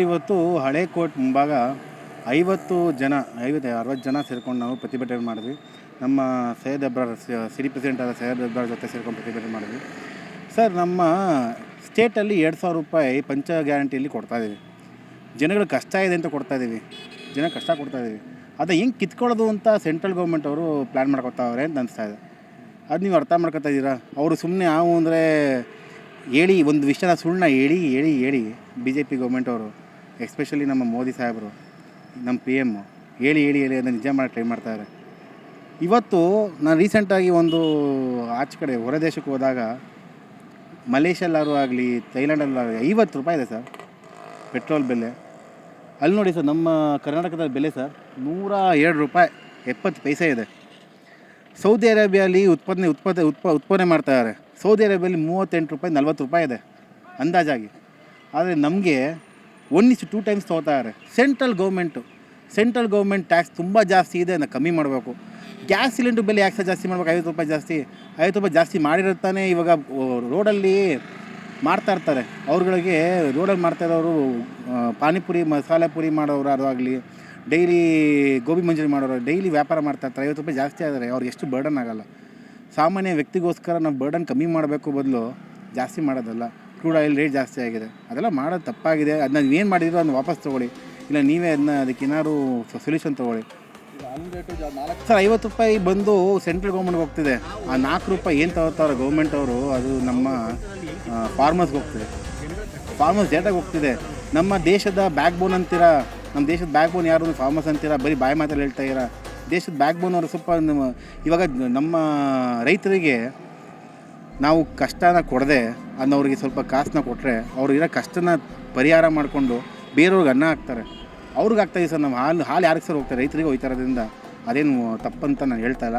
ಇವತ್ತು ಹಳೆ ಕೋರ್ಟ್ ಮುಂಭಾಗ ಐವತ್ತು ಜನ, ಐವತ್ತು, ಅರವತ್ತು ಜನ ಸೇರ್ಕೊಂಡು ನಾವು ಪ್ರತಿಭಟನೆ ಮಾಡಿದ್ವಿ. ನಮ್ಮ ಸೈಯದ್ ಅಬ್ರಾರ್ ಸ- ಸಿರಿ ಪ್ರೆಸಿಡೆಂಟ್ ಆದ ಸೈಯದ್ ಅಬ್ರಾರ್ ಜೊತೆ ಸೇರ್ಕೊಂಡು ಪ್ರತಿಭಟನೆ ಮಾಡಿದ್ವಿ. ಸರ್, ನಮ್ಮ ಸ್ಟೇಟಲ್ಲಿ ಎರಡು ಸಾವಿರ ರೂಪಾಯಿ ಪಂಚ ಗ್ಯಾರಂಟಿಯಲ್ಲಿ ಕೊಡ್ತಾ ಇದ್ದೀವಿ ಜನಗಳು ಕಷ್ಟ ಇದೆ ಅಂತ ಕೊಡ್ತಾ ಇದ್ದೀವಿ ಜನ ಕಷ್ಟ ಕೊಡ್ತಾ ಇದ್ದೀವಿ ಅದು ಹೆಂಗೆ ಕಿತ್ಕೊಳ್ಳೋದು ಅಂತ ಸೆಂಟ್ರಲ್ ಗೌರ್ಮೆಂಟ್ ಅವರು ಪ್ಲ್ಯಾನ್ ಮಾಡ್ಕೊತಾವ್ರೆ ಅಂತ ಅನಿಸ್ತಾ ಇದೆ. ಅದು ನೀವು ಅರ್ಥ ಮಾಡ್ಕೊತಾ ಇದ್ದೀರಾ ಅವರು ಸುಮ್ಮನೆ ನಾವು ಅಂದರೆ ಹೇಳಿ, ಒಂದು ವಿಷಯನ ಸುಳ್ಳನ್ನ ಹೇಳಿ ಹೇಳಿ ಹೇಳಿ ಬಿ ಜೆ ಪಿ ಗೌರ್ಮೆಂಟ್ ಅವರು ಎಸ್ಪೆಷಲಿ ನಮ್ಮ ಮೋದಿ ಸಾಹೇಬರು, ನಮ್ಮ ಪಿ ಎಮ್ಮು ಹೇಳಿ ಹೇಳಿ ಹೇಳಿ ಅದನ್ನು ನಿಜ ಮಾಡಿ ಟ್ರೈ ಮಾಡ್ತಾರೆ. ಇವತ್ತು ನಾನು ರೀಸೆಂಟಾಗಿ ಒಂದು ಆಚೆ ಕಡೆ ಹೊರ ದೇಶಕ್ಕೆ ಹೋದಾಗ ಮಲೇಷ್ಯಲ್ಲಾರು ಆಗಲಿ ಥೈಲ್ಯಾಂಡಲ್ಲಾಗಲಿ ಐವತ್ತು ರೂಪಾಯಿ ಇದೆ ಸರ್, ಪೆಟ್ರೋಲ್ ಬೆಲೆ. ಅಲ್ಲಿ ನೋಡಿ ಸರ್, ನಮ್ಮ ಕರ್ನಾಟಕದ ಬೆಲೆ ಸರ್, ನೂರ ಎರಡು ರೂಪಾಯಿ, ಎಪ್ಪತ್ತು ಪೈಸೆ ಇದೆ. ಸೌದಿ ಅರೇಬಿಯಲ್ಲಿ ಉತ್ಪಾದನೆ ಉತ್ಪಾದನೆ ಉತ್ಪ ಉತ್ಪಾದನೆ ಮಾಡ್ತಾಯಿದ್ದಾರೆ ಸೌದಿ ಅರೇಬಿಯಲ್ಲಿ ಮೂವತ್ತೆಂಟು ರೂಪಾಯಿ ನಲ್ವತ್ತು ರೂಪಾಯಿ ಇದೆ, ಅಂದಾಜಾಗಿ. ಆದರೆ ನಮಗೆ ಒನ್ ಇಸ್ ಟು ಟೈಮ್ಸ್ ತೊಗೋತಾರೆ central government central government tax ತುಂಬ ಜಾಸ್ತಿ ಇದೆ ಅದನ್ನು ಕಮ್ಮಿ ಮಾಡಬೇಕು. ಗ್ಯಾಸ್ ಸಿಲಿಂಡ್ರ್ ಬೆಲೆ ಯಾಕೆ ಜಾಸ್ತಿ ಮಾಡ್ಬೇಕು, ಐವತ್ತು ರೂಪಾಯಿ ಜಾಸ್ತಿ. ಐವತ್ತು ರೂಪಾಯಿ ಜಾಸ್ತಿ ಮಾಡಿರುತ್ತಾನೆ ಇವಾಗ ರೋಡಲ್ಲಿ ಮಾಡ್ತಾ ಇರ್ತಾರೆ. ಅವ್ರುಗಳಿಗೆ ರೋಡಲ್ಲಿ ಮಾಡ್ತಾ ಇರೋರು ಪಾನಿಪುರಿ, ಮಸಾಲೆ ಪುರಿ ಮಾಡೋರು ಅದು ಆಗಲಿ ಡೈಲಿ ಗೋಬಿ ಮಂಜೂರಿ ಮಾಡೋರು ಡೈಲಿ ವ್ಯಾಪಾರ ಮಾಡ್ತಾ ಇರ್ತಾರೆ. ಐವತ್ತು ರೂಪಾಯಿ ಜಾಸ್ತಿ ಆದರೆ ಅವ್ರಿಗೆ ಎಷ್ಟು ಬರ್ಡನ್ ಆಗೋಲ್ಲ. ಸಾಮಾನ್ಯ ವ್ಯಕ್ತಿಗೋಸ್ಕರ ನಾವು ಬರ್ಡನ್ ಕಮ್ಮಿ ಮಾಡಬೇಕು ಬದಲು ಜಾಸ್ತಿ ಮಾಡೋದಲ್ಲ. ಕ್ರೂಡ್ ಆಯಿಲ್ ರೇಟ್ ಜಾಸ್ತಿ ಆಗಿದೆ. ಅದೆಲ್ಲ ಮಾಡೋದು ತಪ್ಪಾಗಿದೆ. ಅದನ್ನ ನೀವೇನು ಮಾಡಿದ್ರು ಅದನ್ನ ವಾಪಸ್ ತೊಗೊಳ್ಳಿ. ಇಲ್ಲ, ನೀವೇ ಅದನ್ನ ಅದಕ್ಕೆ ಏನಾದ್ರು ಸೊಲ್ಯೂಷನ್ ತೊಗೊಳ್ಳಿ. ಸರ್, ಐವತ್ತು ರೂಪಾಯಿ ಬಂದು ಸೆಂಟ್ರಲ್ ಗೌರ್ಮೆಂಟ್ಗೆ ಹೋಗ್ತಿದೆ. ಆ ನಾಲ್ಕು ರೂಪಾಯಿ ಏನು ತಗೋತಾರೆ ಗೌರ್ಮೆಂಟ್ ಅವರು, ಅದು ನಮ್ಮ ಫಾರ್ಮರ್ಸ್ಗೆ ಹೋಗ್ತಿದೆ. ಫಾರ್ಮರ್ಸ್ ಡೇಟಾಗಿ ಹೋಗ್ತಿದೆ. ನಮ್ಮ ದೇಶದ ಬ್ಯಾಕ್ ಬೋನ್ ಅಂತೀರಾ, ನಮ್ಮ ದೇಶದ ಬ್ಯಾಕ್ ಬೋನ್ ಯಾರು ಫಾರ್ಮರ್ಸ್ ಅಂತೀರಾ? ಬರೀ ಬಾಯಿ ಮಾತಲ್ಲಿ ಹೇಳ್ತಾ ಇದ್ದೀರಾ. ದೇಶದ ಬ್ಯಾಕ್ ಬೋನ್ ಅವರು ಸ್ವಲ್ಪ ಇವಾಗ ನಮ್ಮ ರೈತರಿಗೆ ನಾವು ಕಷ್ಟನ ಕೊಡದೆ ಅನ್ನೋರಿಗೆ ಸ್ವಲ್ಪ ಕಾಸನ್ನ ಕೊಟ್ಟರೆ ಅವ್ರು ಇರೋ ಕಷ್ಟನ ಪರಿಹಾರ ಮಾಡಿಕೊಂಡು ಬೇರೆಯವ್ರಿಗೆ ಅನ್ನ ಹಾಕ್ತಾರೆ. ಅವ್ರಿಗೆ ಆಗ್ತಾಯಿದೆ ಸರ್ ನಮ್ಮ ಹಾಲು ಹಾಲು ಯಾರಿಗೆ ಸರ್ ಹೋಗ್ತಾರೆ? ರೈತರಿಗೆ ಹೋಗ್ತಾ ಇರೋದ್ರಿಂದ ಅದೇನು ತಪ್ಪಂತ ನಾನು ಹೇಳ್ತಾ ಇಲ್ಲ.